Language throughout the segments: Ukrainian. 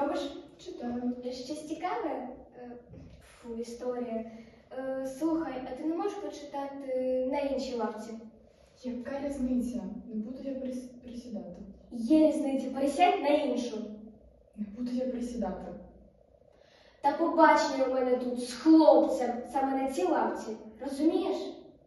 робиш? Читаю. Щось цікаве? Е, Фу, історія. Е, Слухай, а ти не можеш почитати на іншій лавці? Яка різниця? Не буду я прис- присідати. Є різниця, пересядь на іншу. Не буду я присідати. Та побачення у мене тут з хлопцем саме на цій лавці. Розумієш?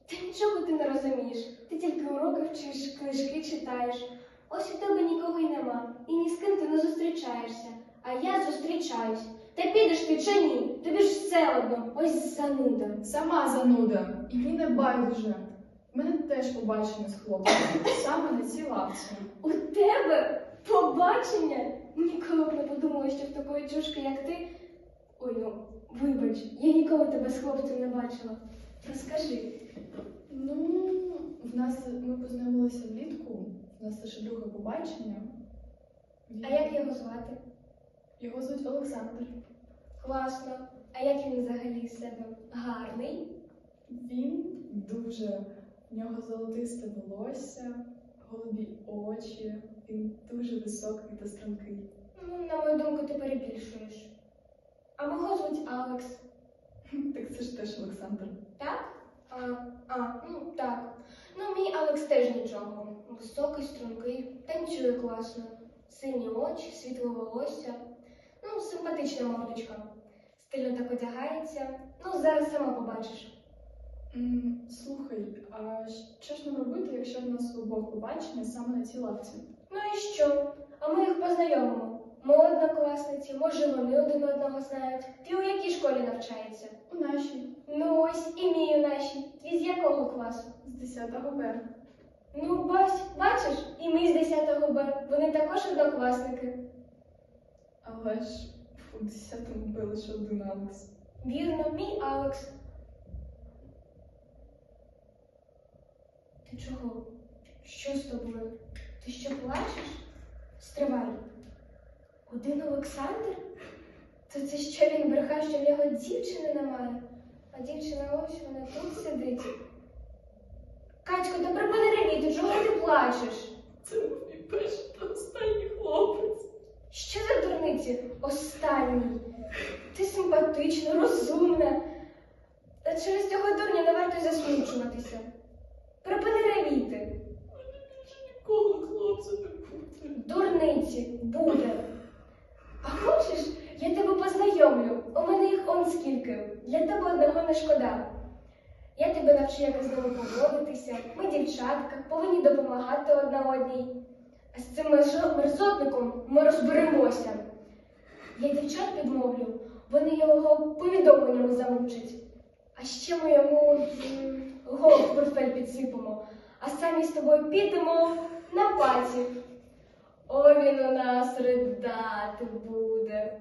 Та нічого ти не розумієш. Ти тільки уроки вчиш, книжки читаєш. Ось у тебе нікого й нема, і ні з ким ти не зустрічаєшся. А я зустрічаюсь. Та підеш ти чи ні? Тобі ж все одно, ось зануда. Сама зануда. І мені не байдуже. Мене теж побачення з хлопцем. Саме на цій лавці. У тебе побачення? Ніколи б не подумала, що в такої чушки, як ти. Ой, ну, вибач, я ніколи тебе з хлопцем не бачила. Розкажи. Ну, в нас ми познайомилися влітку. У нас лише друге побачення. А як його звати? Його звуть Олександр. Класно. А як він взагалі з себе? Гарний? Він дуже. В нього золотисте волосся, голубі очі. Він дуже високий та стрункий. Ну, на мою думку, ти перебільшуєш. А мого звуть Алекс. Так це ж теж Олександр. Так? А, а, ну так. Ну, мій Алекс теж нічого. Високий, стрункий, танцює класно. Сині очі, світле волосся. Ну, симпатична мордочка. Стильно так одягається. Ну, зараз сама побачиш. М, Слухай, а що ж нам робити, якщо в нас обох побачення саме на цій лавці? Ну і що? А ми їх познайомимо. Ми однокласниці, може вони один одного знають. Ти у якій школі навчається? У нашій Ну ось і мій у нашій. Твій з якого класу? з 10 Б. Ну, бач, бачиш, і ми з 10 Б. Вони також однокласники. Але ж у 10 Б лише один Алекс. Вірно, мій Алекс. Ти чого? Що з тобою? Ти що плачеш? Стривай. Один Олександр? То це що він брехав, що в нього дівчини немає? А дівчина ось вона тут сидить. Катько, та припини ревіти, чого ти плачеш? Це був мій перший та останній хлопець. Що за дурниці? Останній. Ти симпатична, розумна. Та через цього дурня не варто засмучуватися. Припини ревіти. Ніколи хлопця не буде. Дурниці буде. А хочеш, я тебе познайомлю. У мене їх он скільки. Для тебе одного не шкода. Я тебе навчу, як з ними поводитися. Ми, дівчатка, повинні допомагати одна одній. А з цим мерзо- мерзотником ми розберемося. Я дівчат підмовлю, вони його повідомленнями замучать. А ще ми йому голову в портфель підсипемо, а самі з тобою підемо на паті. О, він у нас ридати буде.